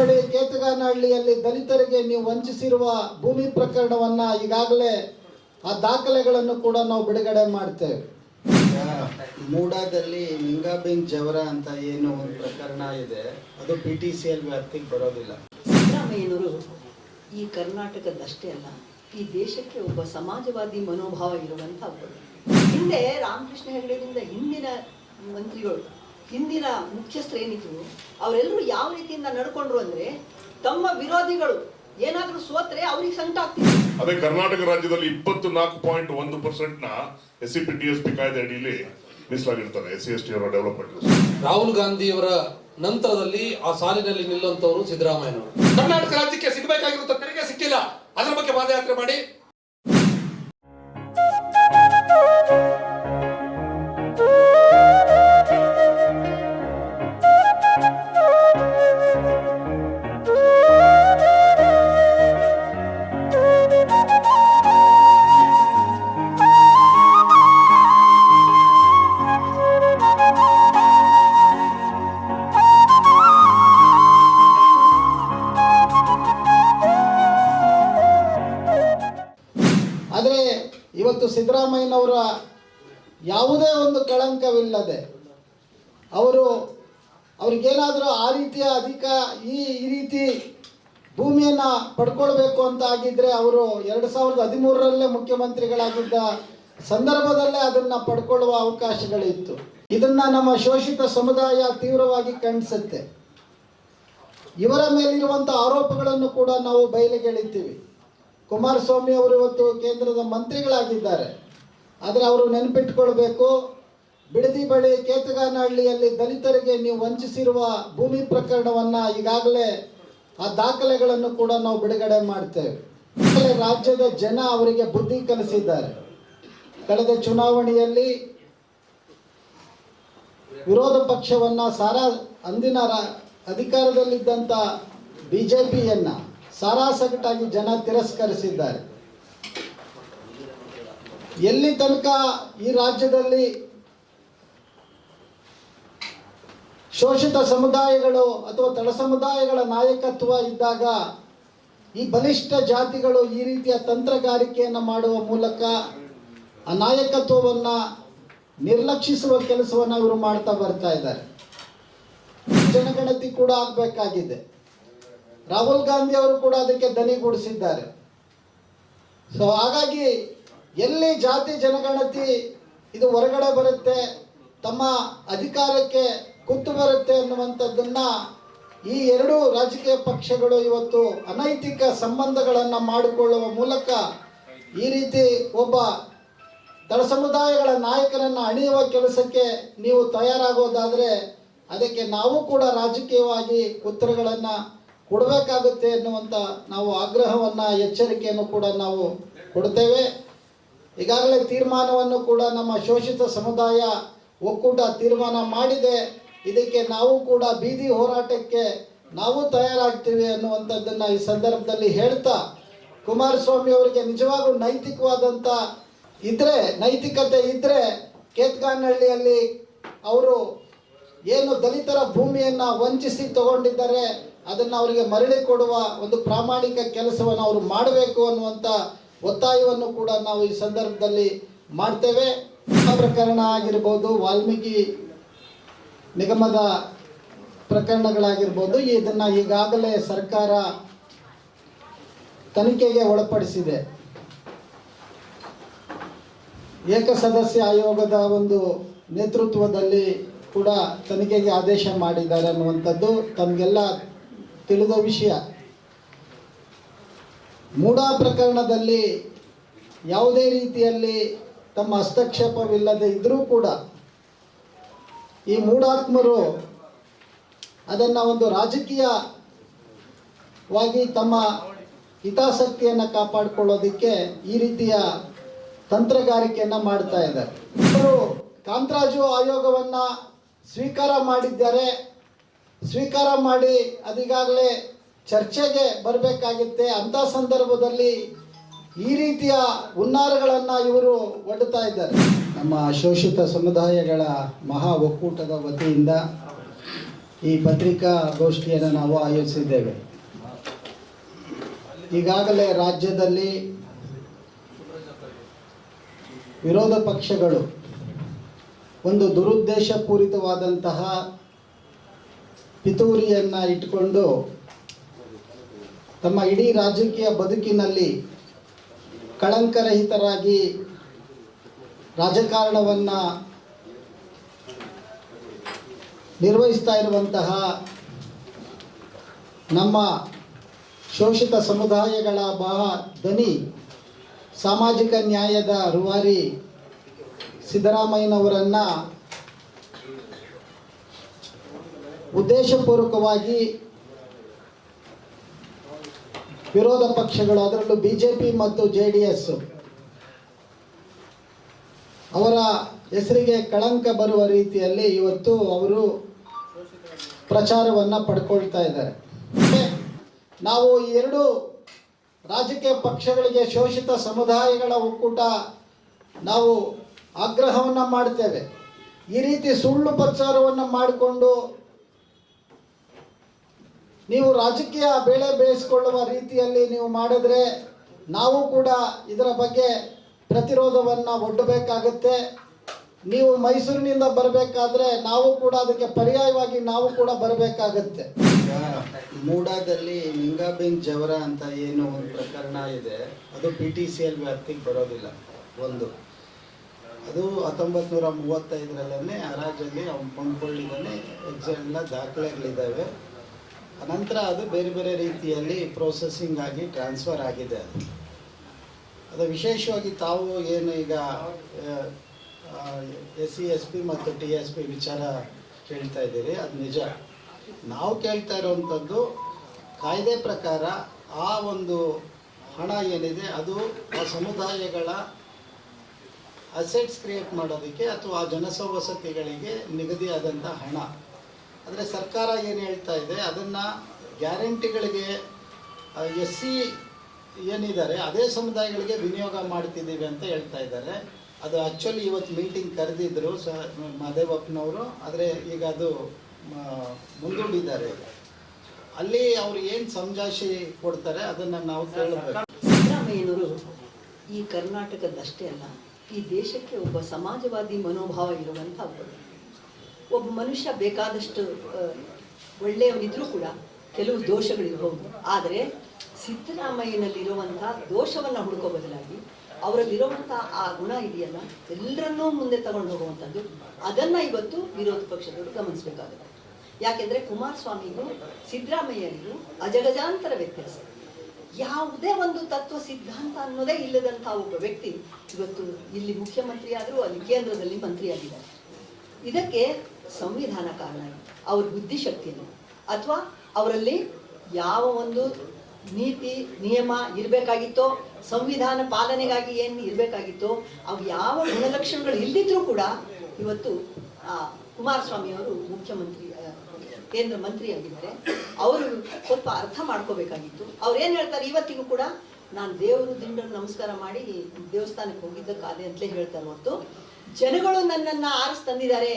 ಬಳಿ ಕೇತಗಾನಹಳ್ಳಿಯಲ್ಲಿ ದಲಿತರಿಗೆ ನೀವು ವಂಚಿಸಿರುವ ಭೂಮಿ ಪ್ರಕರಣವನ್ನ ಈಗಾಗಲೇ ಆ ದಾಖಲೆಗಳನ್ನು ಕೂಡ ನಾವು ಬಿಡುಗಡೆ ಮಾಡ್ತೇವೆ. ಮೂಡಾದಲ್ಲಿ ಲಿಂಗಾಬೆನ್ ಜವರ ಅಂತ ಏನು ಒಂದು ಪ್ರಕರಣ ಇದೆ. ಅದು ಪಿ ಟಿ ಸಿ ಎಲ್ ವ್ಯಾಪ್ತಿಗೆ ಬರೋದಿಲ್ಲ. ಸಿದ್ದರಾಮಯ್ಯನವರು ಈ ಕರ್ನಾಟಕದಷ್ಟೇ ಅಲ್ಲ ಈ ದೇಶಕ್ಕೆ ಒಬ್ಬ ಸಮಾಜವಾದಿ ಮನೋಭಾವ ಇರುವಂತಹ ಹಿಂದೆ ರಾಮಕೃಷ್ಣ ಹೆಗಡೆಯಿಂದ ಹಿಂದಿನ ಮಂತ್ರಿಗಳು ಹಿಂದಿನ ಮುಖ್ಯಸ್ಥರೇನಿದ್ರು ಅವರೆಲ್ಲರೂ ಯಾವ ರೀತಿಯಿಂದ ನಡ್ಕೊಂಡ್ರು ಅಂದ್ರೆ ತಮ್ಮ ವಿರೋಧಿಗಳು ಏನಾದ್ರೂ ಸೋತ್ರೆ ಅವ್ರಿಗೆ ಸಂಕಟ ಆಗ್ತಿತ್ತು. ಅದೇ ಕರ್ನಾಟಕ ರಾಜ್ಯದಲ್ಲಿ ಇಪ್ಪತ್ತು ನಾಲ್ಕು ಪಾಯಿಂಟ್ ಒಂದು ಪರ್ಸೆಂಟ್ನ S C P T S P ಕಾಯ್ದೆ ಅಡಿಯಲ್ಲಿ ಮೀಸಲಾಗಿರ್ತಾರೆ ಎಸ್ ಸಿ ಎಸ್ ಟಿ ಅವರ ಡೆವಲಪ್ಮೆಂಟ್ ರಾಹುಲ್ ಗಾಂಧಿಯವರ ನಂತರದಲ್ಲಿ ಆ ಸಾಲಿನಲ್ಲಿ ನಿಲ್ಲುವಂತವರು ಸಿದ್ದರಾಮಯ್ಯನವರು. ಕರ್ನಾಟಕ ರಾಜ್ಯಕ್ಕೆ ಸಿಗಬೇಕಾಗಿರುವಂತ ತೆರಿಗೆ ಸಿಕ್ಕಿಲ್ಲ. ಅದರ ಬಗ್ಗೆ ಪಾದಯಾತ್ರೆ ಮಾಡಿ. ಸಿದ್ದರಾಮಯ್ಯನವರ ಯಾವುದೇ ಒಂದು ಕಳಂಕವಿಲ್ಲದೆ ಅವರು ಅವ್ರಿಗೇನಾದರೂ ಆ ರೀತಿಯ ಅಧಿಕ ಈ ಈ ರೀತಿ ಭೂಮಿಯನ್ನು ಪಡ್ಕೊಳ್ಬೇಕು ಅಂತ ಆಗಿದ್ರೆ ಅವರು ಎರಡು ಸಾವಿರದ ಹದಿಮೂರರಲ್ಲೇ ಮುಖ್ಯಮಂತ್ರಿಗಳಾಗಿದ್ದ ಸಂದರ್ಭದಲ್ಲೇ ಅದನ್ನು ಪಡ್ಕೊಳ್ಳುವ ಅವಕಾಶಗಳಿತ್ತು. ಇದನ್ನ ನಮ್ಮ ಶೋಷಿತ ಸಮುದಾಯ ತೀವ್ರವಾಗಿ ಖಂಡಿಸುತ್ತೆ. ಇವರ ಮೇಲಿರುವಂಥ ಆರೋಪಗಳನ್ನು ಕೂಡ ನಾವು ಬಯಲಿಗೆಳಿತೀವಿ ಕುಮಾರಸ್ವಾಮಿ ಅವರು ಇವತ್ತು ಕೇಂದ್ರದ ಮಂತ್ರಿಗಳಾಗಿದ್ದಾರೆ. ಆದರೆ ಅವರು ನೆನಪಿಟ್ಕೊಳ್ಬೇಕು. ಬಿಡದಿ ಬಳಿ ಕೇತಗಾನಹಳ್ಳಿಯಲ್ಲಿ ದಲಿತರಿಗೆ ನೀವು ವಂಚಿಸಿರುವ ಭೂಮಿ ಪ್ರಕರಣವನ್ನ ಈಗಾಗಲೇ ಆ ದಾಖಲೆಗಳನ್ನು ಕೂಡ ನಾವು ಬಿಡುಗಡೆ ಮಾಡ್ತೇವೆ. ರಾಜ್ಯದ ಜನ ಅವರಿಗೆ ಬುದ್ಧಿ ಕಲಿಸಿದ್ದಾರೆ. ಕಳೆದ ಚುನಾವಣೆಯಲ್ಲಿ ವಿರೋಧ ಪಕ್ಷವನ್ನ ಸಾರಾ ಅಂದಿನ ಅಧಿಕಾರದಲ್ಲಿದ್ದಂಥ ಬಿ ಜೆ ಪಿಯನ್ನು ಸಾರಾಸಗಟಾಗಿ ಜನ ತಿರಸ್ಕರಿಸಿದ್ದಾರೆ. ಎಲ್ಲಿ ತನಕ ಈ ರಾಜ್ಯದಲ್ಲಿ ಶೋಷಿತ ಸಮುದಾಯಗಳು ಅಥವಾ ತಳ ಸಮುದಾಯಗಳ ನಾಯಕತ್ವ ಇದ್ದಾಗ ಈ ಬಲಿಷ್ಠ ಜಾತಿಗಳು ಈ ರೀತಿಯ ತಂತ್ರಗಾರಿಕೆಯನ್ನು ಮಾಡುವ ಮೂಲಕ ಆ ನಾಯಕತ್ವವನ್ನು ನಿರ್ಲಕ್ಷಿಸುವ ಕೆಲಸವನ್ನು ಇವರು ಮಾಡ್ತಾ ಬರ್ತಾ ಇದ್ದಾರೆ. ಜನಗಣತಿ ಕೂಡ ಆಗಬೇಕಾಗಿದೆ. ರಾಹುಲ್ ಗಾಂಧಿ ಅವರು ಕೂಡ ಅದಕ್ಕೆ ದನಿಗೂಡಿಸಿದ್ದಾರೆ. ಸೊ ಹಾಗಾಗಿ ಎಲ್ಲಿ ಜಾತಿ ಜನಗಣತಿ ಇದು ಹೊರಗಡೆ ಬರುತ್ತೆ, ತಮ್ಮ ಅಧಿಕಾರಕ್ಕೆ ಕುತ್ತು ಬರುತ್ತೆ ಅನ್ನುವಂಥದ್ದನ್ನ ಈ ಎರಡು ರಾಜಕೀಯ ಪಕ್ಷಗಳು ಇವತ್ತು ಅನೈತಿಕ ಸಂಬಂಧಗಳನ್ನು ಮಾಡಿಕೊಳ್ಳುವ ಮೂಲಕ ಈ ರೀತಿ ಒಬ್ಬ ತಳ ಸಮುದಾಯಗಳ ನಾಯಕರನ್ನು ಅಣಿಯುವ ಕೆಲಸಕ್ಕೆ ನೀವು ತಯಾರಾಗೋದಾದರೆ ಅದಕ್ಕೆ ನಾವು ಕೂಡ ರಾಜಕೀಯವಾಗಿ ಉತ್ತರಗಳನ್ನು ಕೊಡಬೇಕಾಗುತ್ತೆ ಎನ್ನುವಂಥ ನಾವು ಆಗ್ರಹವನ್ನು, ಎಚ್ಚರಿಕೆಯನ್ನು ಕೂಡ ನಾವು ಕೊಡ್ತೇವೆ. ಈಗಾಗಲೇ ತೀರ್ಮಾನವನ್ನು ಕೂಡ ನಮ್ಮ ಶೋಷಿತ ಸಮುದಾಯ ಒಕ್ಕೂಟ ತೀರ್ಮಾನ ಮಾಡಿದೆ. ಇದಕ್ಕೆ ನಾವು ಕೂಡ ಬೀದಿ ಹೋರಾಟಕ್ಕೆ ನಾವು ತಯಾರಾಗ್ತೀವಿ ಅನ್ನುವಂಥದ್ದನ್ನು ಈ ಸಂದರ್ಭದಲ್ಲಿ ಹೇಳ್ತಾ ಕುಮಾರಸ್ವಾಮಿ ಅವರಿಗೆ ನಿಜವಾಗೂ ನೈತಿಕವಾದಂಥ ಇದ್ರೆ, ನೈತಿಕತೆ ಇದ್ರೆ ಕೇತ್ಗಾನಹಳ್ಳಿಯಲ್ಲಿ ಅವರು ಏನು ದಲಿತರ ಭೂಮಿಯನ್ನು ವಂಚಿಸಿ ತಗೊಂಡಿದ್ದಾರೆ, ಅದನ್ನು ಅವರಿಗೆ ಮರಳಿ ಕೊಡುವ ಒಂದು ಪ್ರಾಮಾಣಿಕ ಕೆಲಸವನ್ನು ಅವರು ಮಾಡಬೇಕು ಅನ್ನುವಂಥ ಒತ್ತಾಯವನ್ನು ಕೂಡ ನಾವು ಈ ಸಂದರ್ಭದಲ್ಲಿ ಮಾಡ್ತೇವೆ. ಪ್ರಕರಣ ಆಗಿರ್ಬೋದು, ವಾಲ್ಮೀಕಿ ನಿಗಮದ ಪ್ರಕರಣಗಳಾಗಿರ್ಬೋದು, ಇದನ್ನು ಈಗಾಗಲೇ ಸರ್ಕಾರ ತನಿಖೆಗೆ ಒಳಪಡಿಸಿದೆ. ಏಕಸದಸ್ಯ ಆಯೋಗದ ಒಂದು ನೇತೃತ್ವದಲ್ಲಿ ಕೂಡ ತನಿಖೆಗೆ ಆದೇಶ ಮಾಡಿದ್ದಾರೆ ಅನ್ನುವಂಥದ್ದು ತಮಗೆಲ್ಲ ತಿಳಿದ ವಿಷಯ. ಮೂಡಾ ಪ್ರಕರಣದಲ್ಲಿ ಯಾವುದೇ ರೀತಿಯಲ್ಲಿ ತಮ್ಮ ಹಸ್ತಕ್ಷೇಪವಿಲ್ಲದೆ ಇದ್ದರೂ ಕೂಡ ಈ ಮೂಢಾತ್ಮರು ಅದನ್ನು ಒಂದು ರಾಜಕೀಯವಾಗಿ ತಮ್ಮ ಹಿತಾಸಕ್ತಿಯನ್ನು ಕಾಪಾಡಿಕೊಳ್ಳೋದಕ್ಕೆ ಈ ರೀತಿಯ ತಂತ್ರಗಾರಿಕೆಯನ್ನು ಮಾಡ್ತಾ ಇದ್ದಾರೆ. ಇವರು ಕಾಂತರಾಜು ಆಯೋಗವನ್ನು ಸ್ವೀಕಾರ ಮಾಡಿದ್ದಾರೆ. ಸ್ವೀಕಾರ ಮಾಡಿ ಅದೀಗಾಗಲೇ ಚರ್ಚೆಗೆ ಬರಬೇಕಾಗಿತ್ತೆ ಅಂಥ ಸಂದರ್ಭದಲ್ಲಿ ಈ ರೀತಿಯ ಹುನ್ನಾರಗಳನ್ನು ಇವರು ಒಡ್ಡುತ್ತಾ ಇದ್ದಾರೆ. ನಮ್ಮ ಶೋಷಿತ ಸಮುದಾಯಗಳ ಮಹಾ ಒಕ್ಕೂಟದ ವತಿಯಿಂದ ಈ ಪತ್ರಿಕಾ ಗೋಷ್ಠಿಯನ್ನು ನಾವು ಆಯೋಜಿಸಿದ್ದೇವೆ. ಈಗಾಗಲೇ ರಾಜ್ಯದಲ್ಲಿ ವಿರೋಧ ಪಕ್ಷಗಳು ಒಂದು ದುರುದ್ದೇಶಪೂರಿತವಾದಂತಹ ಪಿತೂರಿಯನ್ನು ಇಟ್ಟುಕೊಂಡು ತಮ್ಮ ಇಡೀ ರಾಜಕೀಯ ಬದುಕಿನಲ್ಲಿ ಕಳಂಕರಹಿತರಾಗಿ ರಾಜಕಾರಣವನ್ನು ನಿರ್ವಹಿಸ್ತಾ ಇರುವಂತಹ ನಮ್ಮ ಶೋಷಿತ ಸಮುದಾಯಗಳ ಬಹ ದನಿ ಸಾಮಾಜಿಕ ನ್ಯಾಯದ ರುವಾರಿ ಸಿದ್ದರಾಮಯ್ಯನವರನ್ನು ಉದ್ದೇಶಪೂರ್ವಕವಾಗಿ ವಿರೋಧ ಪಕ್ಷಗಳು, ಅದರಲ್ಲೂ ಬಿ ಜೆ ಪಿ ಮತ್ತು ಜೆ ಡಿ ಎಸ್. ಅವರ ಹೆಸರಿಗೆ ಕಳಂಕ ಬರುವ ರೀತಿಯಲ್ಲಿ ಇವತ್ತು ಅವರು ಪ್ರಚಾರವನ್ನು ಪಡ್ಕೊಳ್ತಾ ಇದ್ದಾರೆ. ನಾವು ಈ ಎರಡು ರಾಜಕೀಯ ಪಕ್ಷಗಳಿಗೆ ಶೋಷಿತ ಸಮುದಾಯಗಳ ಒಕ್ಕೂಟ ನಾವು ಆಗ್ರಹವನ್ನು ಮಾಡ್ತೇವೆ. ಈ ರೀತಿ ಸುಳ್ಳು ಪ್ರಚಾರವನ್ನು ಮಾಡಿಕೊಂಡು ನೀವು ರಾಜಕೀಯ ಬೇಳೆ ಬೇಯಿಸಿಕೊಳ್ಳುವ ರೀತಿಯಲ್ಲಿ ನೀವು ಮಾಡಿದ್ರೆ ನಾವು ಕೂಡ ಇದರ ಬಗ್ಗೆ ಪ್ರತಿರೋಧವನ್ನು ಒಡ್ಡಬೇಕಾಗುತ್ತೆ. ನೀವು ಮೈಸೂರಿನಿಂದ ಬರಬೇಕಾದ್ರೆ ನಾವು ಕೂಡ ಅದಕ್ಕೆ ಪರ್ಯಾಯವಾಗಿ ನಾವು ಕೂಡ ಬರಬೇಕಾಗತ್ತೆ. ಮೂಡಾದಲ್ಲಿ ಲಿಂಗಾಬೆನ್ ಜವರ ಅಂತ ಏನು ಒಂದು ಪ್ರಕರಣ ಇದೆ. ಅದು ಪಿ ಟಿ ಸಿ ಎಲ್ ವ್ಯಾಪ್ತಿಗೆ ಬರೋದಿಲ್ಲ. ಒಂದು. ಅದು ಹತ್ತೊಂಬತ್ತು ನೂರ ಮೂವತ್ತೈದರಲ್ಲೇ ಹರಾಜಲ್ಲಿ ಅವ್ನು ಕೊಂಡ್ಕೊಳ್ಳಿದ್ದಾನೆ. ಎಲ್ಲ ದಾಖಲೆಗಳಿದ್ದಾವೆ. ಅನಂತರ ಅದು ಬೇರೆ ಬೇರೆ ರೀತಿಯಲ್ಲಿ ಪ್ರೊಸೆಸಿಂಗ್ ಆಗಿ ಟ್ರಾನ್ಸ್ಫರ್ ಆಗಿದೆ ಅದು. ಅದು ವಿಶೇಷವಾಗಿ ತಾವು ಏನು ಈಗ ಎಸ್ ಸಿ, ಎಸ್ ಪಿ ಮತ್ತು ಟಿ ಎಸ್ ಪಿ ವಿಚಾರ ಕೇಳ್ತಾ ಇದ್ದೀರಿ, ಅದು ನಿಜ. ನಾವು ಕೇಳ್ತಾ ಇರೋವಂಥದ್ದು ಕಾಯ್ದೆ ಪ್ರಕಾರ ಆ ಒಂದು ಹಣ ಏನಿದೆ ಅದು ಆ ಸಮುದಾಯಗಳ ಅಸೆಟ್ಸ್ ಕ್ರಿಯೇಟ್ ಮಾಡೋದಕ್ಕೆ ಅಥವಾ ಆ ಜನಸವಸತಿಗಳಿಗೆ ನಿಗದಿಯಾದಂಥ ಹಣ ಆದರೆ ಸರ್ಕಾರ ಏನು ಹೇಳ್ತಾ ಇದೆ, ಅದನ್ನು ಗ್ಯಾರಂಟಿಗಳಿಗೆ ಎಸ್ ಸಿ ಏನಿದ್ದಾರೆ, ಅದೇ ಸಮುದಾಯಗಳಿಗೆ ವಿನಿಯೋಗ ಮಾಡ್ತಿದ್ದೀವಿ ಅಂತ ಹೇಳ್ತಾ ಇದ್ದಾರೆ. ಅದು ಆ್ಯಕ್ಚುಲಿ ಇವತ್ತು ಮೀಟಿಂಗ್ ಕರೆದಿದ್ರು ಸ ಮಹದೇವಪ್ಪನವರು ಆದರೆ ಈಗ ಅದು ಮುಂದೂಡಿದ್ದಾರೆ. ಅಲ್ಲಿ ಅವ್ರು ಏನು ಸಮಜಾಯಿಷಿ ಕೊಡ್ತಾರೆ, ಅದನ್ನು ನಾವು ಕೇಳಬೇಕು. ಈ ಕರ್ನಾಟಕದಷ್ಟೇ ಅಲ್ಲ, ಈ ದೇಶಕ್ಕೆ ಒಬ್ಬ ಸಮಾಜವಾದಿ ಮನೋಭಾವ ಇರುವಂಥ ಒಬ್ಬರು. ಒಬ್ಬ ಮನುಷ್ಯ ಬೇಕಾದಷ್ಟು ಒಳ್ಳೆಯವನಿದ್ರೂ ಕೂಡ ಕೆಲವು ದೋಷಗಳಿರಬಹುದು ಆದರೆ ಸಿದ್ದರಾಮಯ್ಯನಲ್ಲಿರುವಂಥ ದೋಷವನ್ನು ಹುಡುಕೋ ಬದಲಾಗಿ ಅವರಲ್ಲಿರುವಂಥ ಆ ಗುಣ ಇದೆಯಲ್ಲ, ಎಲ್ಲರನ್ನೂ ಮುಂದೆ ತಗೊಂಡು ಹೋಗುವಂಥದ್ದು, ಅದನ್ನು ಇವತ್ತು ವಿರೋಧ ಪಕ್ಷದವರು ಗಮನಿಸಬೇಕಾಗುತ್ತೆ. ಯಾಕೆಂದರೆ ಕುಮಾರಸ್ವಾಮಿಗೂ ಸಿದ್ದರಾಮಯ್ಯನಿಗೂ ಅಜಗಜಾಂತರ ವ್ಯತ್ಯಾಸ. ಯಾವುದೇ ಒಂದು ತತ್ವ ಸಿದ್ಧಾಂತ ಅನ್ನೋದೇ ಇಲ್ಲದಂಥ ಒಬ್ಬ ವ್ಯಕ್ತಿ ಇವತ್ತು ಇಲ್ಲಿ ಮುಖ್ಯಮಂತ್ರಿ ಆದರೂ ಅಲ್ಲಿ ಕೇಂದ್ರದಲ್ಲಿ ಮಂತ್ರಿಯಾಗಿದ್ದಾರೆ. ಇದಕ್ಕೆ ಸಂವಿಧಾನ ಕಾರಣ ಅವ್ರ ಬುದ್ಧಿಶಕ್ತಿನೋ ಅಥವಾ ಅವರಲ್ಲಿ ಯಾವ ಒಂದು ನೀತಿ ನಿಯಮ ಇರಬೇಕಾಗಿತ್ತೋ ಸಂವಿಧಾನ ಪಾಲನೆಗಾಗಿ ಏನು ಇರಬೇಕಾಗಿತ್ತೋ ಅವು ಯಾವ ಗುಣಲಕ್ಷಣಗಳು ಇಲ್ಲದಿದ್ರೂ ಕೂಡ ಇವತ್ತು ಆ, ಕುಮಾರಸ್ವಾಮಿ ಅವರು ಮುಖ್ಯಮಂತ್ರಿ ಕೇಂದ್ರ ಕೇಂದ್ರ ಮಂತ್ರಿಯಾಗಿದ್ದಾರೆ ಅವರು ಸ್ವಲ್ಪ ಅರ್ಥ ಮಾಡ್ಕೋಬೇಕಾಗಿತ್ತು. ಅವ್ರು ಏನು ಹೇಳ್ತಾರೆ ಇವತ್ತಿಗೂ ಕೂಡ ನಾನು ದೇವರು ದಿಂಡನ್ನು ನಮಸ್ಕಾರ ಮಾಡಿ ದೇವಸ್ಥಾನಕ್ಕೆ ಹೋಗಿದ್ದ ಕಾಲೆ ಅಂತಲೇ ಹೇಳ್ತಾರೆ ಹೊರತು ಜನಗಳು ನನ್ನನ್ನು ಆರಿಸ್ ತಂದಿದ್ದಾರೆ.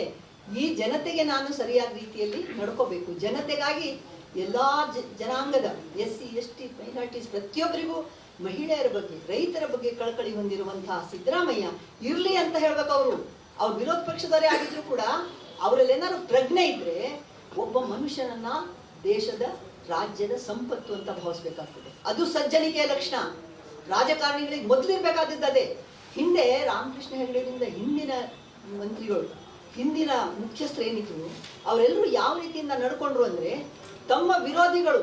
ಈ ಜನತೆಗೆ ನಾನು ಸರಿಯಾದ ರೀತಿಯಲ್ಲಿ ನಡ್ಕೋಬೇಕು. ಜನತೆಗಾಗಿ ಎಲ್ಲಾ ಜನಾಂಗದ S C, S T, minorities ಪ್ರತಿಯೊಬ್ಬರಿಗೂ ಮಹಿಳೆಯರ ಬಗ್ಗೆ, ರೈತರ ಬಗ್ಗೆ ಕಳಕಳಿ ಹೊಂದಿರುವಂತಹ ಸಿದ್ದರಾಮಯ್ಯ ಇರ್ಲಿ ಅಂತ ಹೇಳ್ಬೇಕು ಅವರು. ಅವ್ರು ವಿರೋಧ ಪಕ್ಷದವರೇ ಆಗಿದ್ರು ಕೂಡ ಅವರಲ್ಲಿ ಏನಾದ್ರು ಪ್ರಜ್ಞೆ ಇದ್ರೆ ಒಬ್ಬ ಮನುಷ್ಯನನ್ನ ದೇಶದ, ರಾಜ್ಯದ ಸಂಪತ್ತು ಅಂತ ಭಾವಿಸ್ಬೇಕಾಗ್ತದೆ. ಅದು ಸಜ್ಜನಿಕೆಯ ಲಕ್ಷಣ. ರಾಜಕಾರಣಿಗಳಿಗೆ ಮೊದಲಿರ್ಬೇಕಾದದ್ದು ಅದೇ. ಹಿಂದೆ ರಾಮಕೃಷ್ಣ ಹೆಗಡೆಯಿಂದ ಹಿಂದಿನ ಮಂತ್ರಿಗಳು ಹಿಂದಿನ ಮುಖ್ಯಸ್ಥರು ಏನಿದ್ರು ಅವರೆಲ್ಲರೂ ಯಾವ ರೀತಿಯಿಂದ ನಡ್ಕೊಂಡ್ರು ಅಂದ್ರೆ ತಮ್ಮ ವಿರೋಧಿಗಳು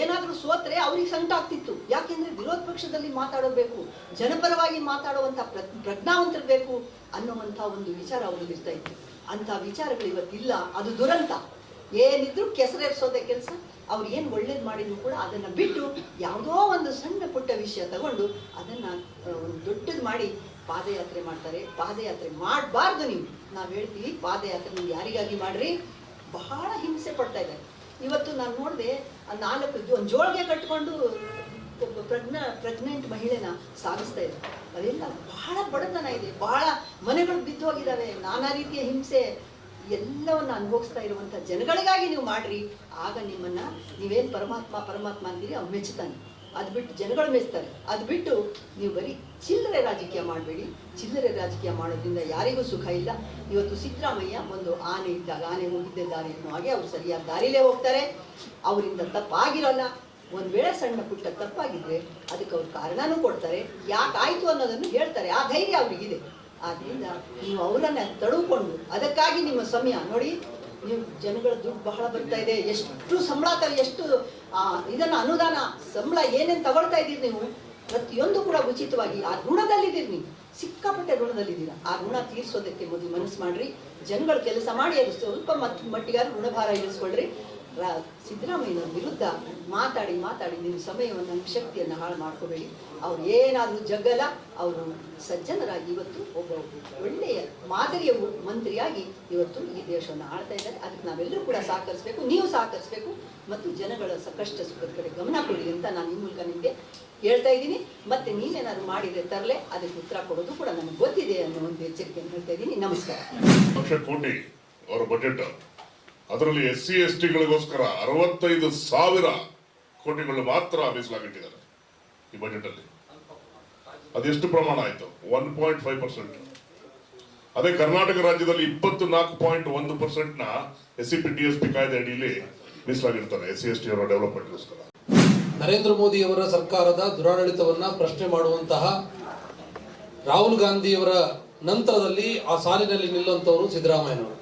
ಏನಾದರೂ ಸೋತ್ರೆ ಅವ್ರಿಗೆ ಸಂಕಟ ಆಗ್ತಿತ್ತು. ಯಾಕೆಂದ್ರೆ ವಿರೋಧ ಪಕ್ಷದಲ್ಲಿ ಮಾತಾಡಬೇಕು, ಜನಪರವಾಗಿ ಮಾತಾಡುವಂತ ಪ್ರ ಪ್ರಜ್ಞಾವಂತರು ಬೇಕು ಅನ್ನುವಂಥ ಒಂದು ವಿಚಾರ ಅವರು ಇರ್ತಾ ಇತ್ತು. ಅಂಥ ವಿಚಾರಗಳು ಇವತ್ತಿಲ್ಲ ಅದು ದುರಂತ. ಏನಿದ್ರು ಕೆಸರೇರಿಸೋದೇ ಕೆಲಸ, ಅವ್ರು ಏನು ಒಳ್ಳೇದು ಮಾಡಿದ್ರು ಕೂಡ ಅದನ್ನು ಬಿಟ್ಟು ಯಾವುದೋ ಒಂದು ಸಣ್ಣ ಪುಟ್ಟ ವಿಷಯ ತಗೊಂಡು ಅದನ್ನು ಒಂದು ದೊಡ್ಡದು ಮಾಡಿ ಪಾದಯಾತ್ರೆ ಮಾಡ್ತಾರೆ. ಪಾದಯಾತ್ರೆ ಮಾಡಬಾರ್ದು ನೀವು. ನಾವು ಹೇಳ್ತೀವಿ ಪಾದಯಾತ್ರೆ ನೀವು ಯಾರಿಗಾಗಿ ಮಾಡ್ರಿ? ಬಹಳ ಹಿಂಸೆ ಪಡ್ತಾ ಇದ್ದಾರೆ ಇವತ್ತು ನಾನು ನೋಡಿದೆ ನಾಲ್ಕು ಒಂದು ಜೋಳಿಗೆ ಕಟ್ಕೊಂಡು ಒಬ್ಬ ಪ್ರಜ್ಞ ಪ್ರೆಗ್ನೆಂಟ್ ಮಹಿಳೆನ ಸಾಗಿಸ್ತಾ ಇದ್ದಾರೆ ಅದೆಲ್ಲ ಬಹಳ ಬಡತನ ಇದೆ. ಬಹಳ ಮನೆಗಳು ಬಿದ್ದು ಹೋಗಿದ್ದಾವೆ ನಾನಾ ರೀತಿಯ ಹಿಂಸೆ ಎಲ್ಲವನ್ನು ಅನುಭವಿಸ್ತಾ ಇರುವಂಥ ಜನಗಳಿಗಾಗಿ ನೀವು ಮಾಡ್ರಿ. ಆಗ ನಿಮ್ಮನ್ನ ನೀವೇನು ಪರಮಾತ್ಮ ಪರಮಾತ್ಮ ಅಂತೀರಿ, ಅವ್ನು ಮೆಚ್ಚುತ್ತಾನೆ. ಅದು ಬಿಟ್ಟು ಜನಗಳು ಮೇಯಿಸ್ತಾರೆ. ಅದು ಬಿಟ್ಟು ನೀವು ಬರೀ ಚಿಲ್ಲರೆ ರಾಜಕೀಯ ಮಾಡಬೇಡಿ. ಚಿಲ್ಲರೆ ರಾಜಕೀಯ ಮಾಡೋದ್ರಿಂದ ಯಾರಿಗೂ ಸುಖ ಇಲ್ಲ. ಇವತ್ತು ಸಿದ್ದರಾಮಯ್ಯ ಒಂದು ಆನೆ ಇದ್ದಾಗ, ಆನೆ ಹೋಗಿದ್ದೆ ದಾರಿ ಹಾಗೆ ಅವ್ರು ಸರಿಯಾದ ದಾರಿಲೇ ಹೋಗ್ತಾರೆ. ಅವರಿಂದ ತಪ್ಪಾಗಿರೋಲ್ಲ. ಒಂದು ವೇಳೆ ಸಣ್ಣ ಪುಟ್ಟ ತಪ್ಪಾಗಿದ್ರೆ ಅದಕ್ಕೆ ಅವ್ರು ಕಾರಣನೂ ಕೊಡ್ತಾರೆ. ಯಾಕಾಯ್ತು ಅನ್ನೋದನ್ನು ಹೇಳ್ತಾರೆ. ಆ ಧೈರ್ಯ ಅವರಿಗಿದೆ. ಆದ್ದರಿಂದ ನೀವು ಅವರನ್ನು ತಡುಕೊಂಡು ಅದಕ್ಕಾಗಿ ನಿಮ್ಮ ಸಮಯ ನೋಡಿ. ನೀವು ಜನಗಳ ದುಡ್ಡು ಬಹಳ ಬರ್ತಾ ಇದೆ. ಎಷ್ಟು ಸಂಬಳ ಎಷ್ಟು ಇದನ್ನ ಅನುದಾನ, ಸಂಬಳ ಏನೇನು ತಗೊಳ್ತಾ ಇದ್ದೀರಿ ನೀವು, ಪ್ರತಿಯೊಂದು ಕೂಡ ಉಚಿತವಾಗಿ ಆ ಋಣದಲ್ಲಿದ್ದೀರಿ ನೀವು. ಸಿಕ್ಕಾಪಟ್ಟೆ ಋಣದಲ್ಲಿದ್ದೀರಾ. ಆ ಋಣ ತೀರಿಸೋದಕ್ಕೆ ಮೊದಲು ಮನಸ್ಸು ಮಾಡ್ರಿ. ಜನಗಳು ಕೆಲಸ ಮಾಡಿ, ಅದು ಸ್ವಲ್ಪ ಮಟ್ ಮಟ್ಟಿಗಾರು ಋಣಭಾರ ಇಳಿಸ್ಕೊಳ್ರಿ ಸಿದ್ದರಾಮಯ್ಯನವ್ರ ವಿರುದ್ಧ ಮಾತಾಡಿ ಮಾತಾಡಿ ನಿಮ್ಮ ಸಮಯವನ್ನು, ನಿಮ್ಮ ಶಕ್ತಿಯನ್ನು ಹಾಳು ಮಾಡ್ಕೋಬೇಡಿ. ಅವ್ರು ಏನಾದರೂ ಜಗ್ಗಲ ಅವರು ಸಜ್ಜನರಾಗಿ ಇವತ್ತು ಒಬ್ಬ ಒಳ್ಳೆಯ ಮಾದರಿಯ ಮಂತ್ರಿಯಾಗಿ ಇವತ್ತು ಈ ದೇಶವನ್ನು ಆಳ್ತಾ ಇದ್ದಾರೆ. ಅದಕ್ಕೆ ನಾವೆಲ್ಲರೂ ಕೂಡ ಸಹಕರಿಸಬೇಕು, ನೀವು ಸಹಕರಿಸಬೇಕು ಮತ್ತು ಜನಗಳ ಸಕಷ್ಟ ಕಷ್ಟ ಸುಖದ ಕಡೆ ಗಮನ ಕೊಡಿ ಅಂತ ನಾನು ಈ ಮೂಲಕ ನಿಮಗೆ ಹೇಳ್ತಾ ಇದ್ದೀನಿ. ಮತ್ತೆ ನೀವೇನಾದ್ರು ಮಾಡಿದ್ರೆ ತರಲೆ, ಅದಕ್ಕೆ ಉತ್ತರ ಕೊಡೋದು ಕೂಡ ನನಗೆ ಗೊತ್ತಿದೆ ಅನ್ನೋ ಒಂದು ಎಚ್ಚರಿಕೆಯನ್ನು ಹೇಳ್ತಾ ಇದ್ದೀನಿ. ನಮಸ್ಕಾರ. ಅದರಲ್ಲಿ ಎಸ್ ಸಿ ಎಸ್ ಟಿಗಳಿಗೋಸ್ಕರ ಅರವತ್ತೈದು ಸಾವಿರ ಕೋಟಿಗಳು ಮಾತ್ರ ಮೀಸಲಾಗಿಟ್ಟಿದ್ದಾರೆ ಈ ಬಜೆಟ್ ಅಲ್ಲಿ. ಅದೆಷ್ಟು ಪ್ರಮಾಣ ಆಯ್ತು? ಒನ್ ಪಾಯಿಂಟ್ ಫೈವ್ ಪರ್ಸೆಂಟ್ ಅದೇ ಕರ್ನಾಟಕ ರಾಜ್ಯದಲ್ಲಿ ಇಪ್ಪತ್ತು ನಾಲ್ಕು ಪಾಯಿಂಟ್ ಒಂದು ಪರ್ಸೆಂಟ್ನ S C P T S P ಕಾಯ್ದೆ ಅಡಿಯಲ್ಲಿ ಮೀಸಲಾಗಿರ್ತಾರೆ ಎಸ್ ಸಿ ಎಸ್ ಟಿ ಅವರ ಡೆವಲಪ್ಮೆಂಟ್ಗೋಸ್ಕರ. ನರೇಂದ್ರ ಮೋದಿ ಅವರ ಸರ್ಕಾರದ ದುರಾಡಳಿತವನ್ನ ಪ್ರಶ್ನೆ ಮಾಡುವಂತಹ ರಾಹುಲ್ ಗಾಂಧಿಯವರ ನಂತರದಲ್ಲಿ ಆ ಸಾಲಿನಲ್ಲಿ ನಿಲ್ಲುವಂತವರು ಸಿದ್ದರಾಮಯ್ಯನವರು.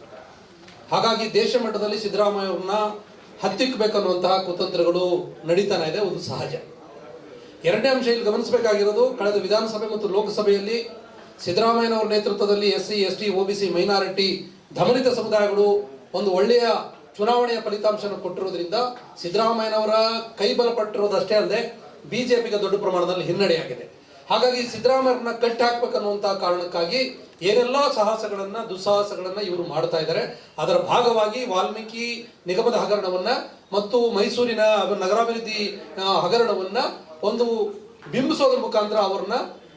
ಹಾಗಾಗಿ ದೇಶ ಮಟ್ಟದಲ್ಲಿ ಸಿದ್ದರಾಮಯ್ಯ ಅವ್ರನ್ನ ಹತ್ತಿಕ್ಕಬೇಕನ್ನುವಂತಹ ಕುತಂತ್ರಗಳು ನಡೀತಾನೆ ಇದೆ, ಒಂದು ಸಹಜ. ಎರಡನೇ ಅಂಶ ಇಲ್ಲಿ ಗಮನಿಸಬೇಕಾಗಿರೋದು, ಕಳೆದ ವಿಧಾನಸಭೆ ಮತ್ತು ಲೋಕಸಭೆಯಲ್ಲಿ ಸಿದ್ದರಾಮಯ್ಯನವರ ನೇತೃತ್ವದಲ್ಲಿ S C S T OBC minority ದಮನಿತ ಸಮುದಾಯಗಳು ಒಂದು ಒಳ್ಳೆಯ ಚುನಾವಣೆಯ ಫಲಿತಾಂಶವನ್ನು ಕೊಟ್ಟಿರೋದ್ರಿಂದ ಸಿದ್ದರಾಮಯ್ಯನವರ ಕೈ ಬಲಪಟ್ಟಿರೋದಷ್ಟೇ ಅಲ್ಲದೆ ಬಿಜೆಪಿಗೆ ದೊಡ್ಡ ಪ್ರಮಾಣದಲ್ಲಿ ಹಿನ್ನಡೆಯಾಗಿದೆ. ಹಾಗಾಗಿ ಸಿದ್ದರಾಮಯ್ಯನ ಕಟ್ಟಿ ಹಾಕ್ಬೇಕನ್ನುವಂತಹ ಕಾರಣಕ್ಕಾಗಿ ಏನೆಲ್ಲಾ ಸಾಹಸಗಳನ್ನ, ದುಸ್ಸಾಹಸಗಳನ್ನ ಇವರು ಮಾಡ್ತಾ ಇದ್ದಾರೆ, ಅದರ ಭಾಗವಾಗಿ ವಾಲ್ಮೀಕಿ ನಿಗಮದ ಹಗರಣವನ್ನ ಮತ್ತು ಮೈಸೂರಿನ ನಗರಾಭಿವೃದ್ಧಿ ಹಗರಣವನ್ನ ಒಂದು ಬಿಂಬಿಸೋದ್ರ ಮುಖಾಂತರ ಅವ್ರನ್ನ